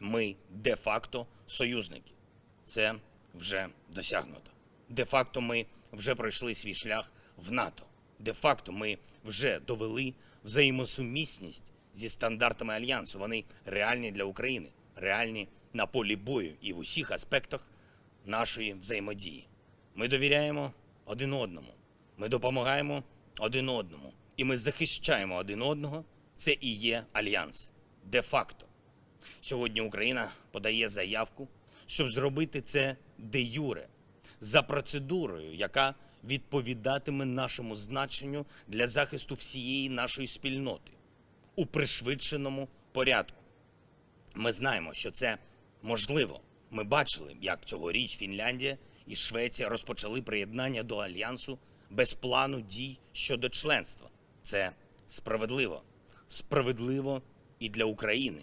Ми де-факто союзники. Це вже досягнуто. Де-факто ми вже пройшли свій шлях в НАТО. Де-факто ми вже довели взаємосумісність зі стандартами альянсу. Вони реальні для України, реальні на полі бою і в усіх аспектах нашої взаємодії. Ми довіряємо один одному, ми допомагаємо один одному, і ми захищаємо один одного. Це і є альянс де-факто. Сьогодні Україна подає заявку, щоб зробити це де юре, за процедурою, яка відповідатиме нашому значенню для захисту всієї нашої спільноти у пришвидшеному порядку. Ми знаємо, що це можливо. Ми бачили, як цьогоріч Фінляндія і Швеція розпочали приєднання до альянсу без плану дій щодо членства. Це справедливо. Справедливо і для України,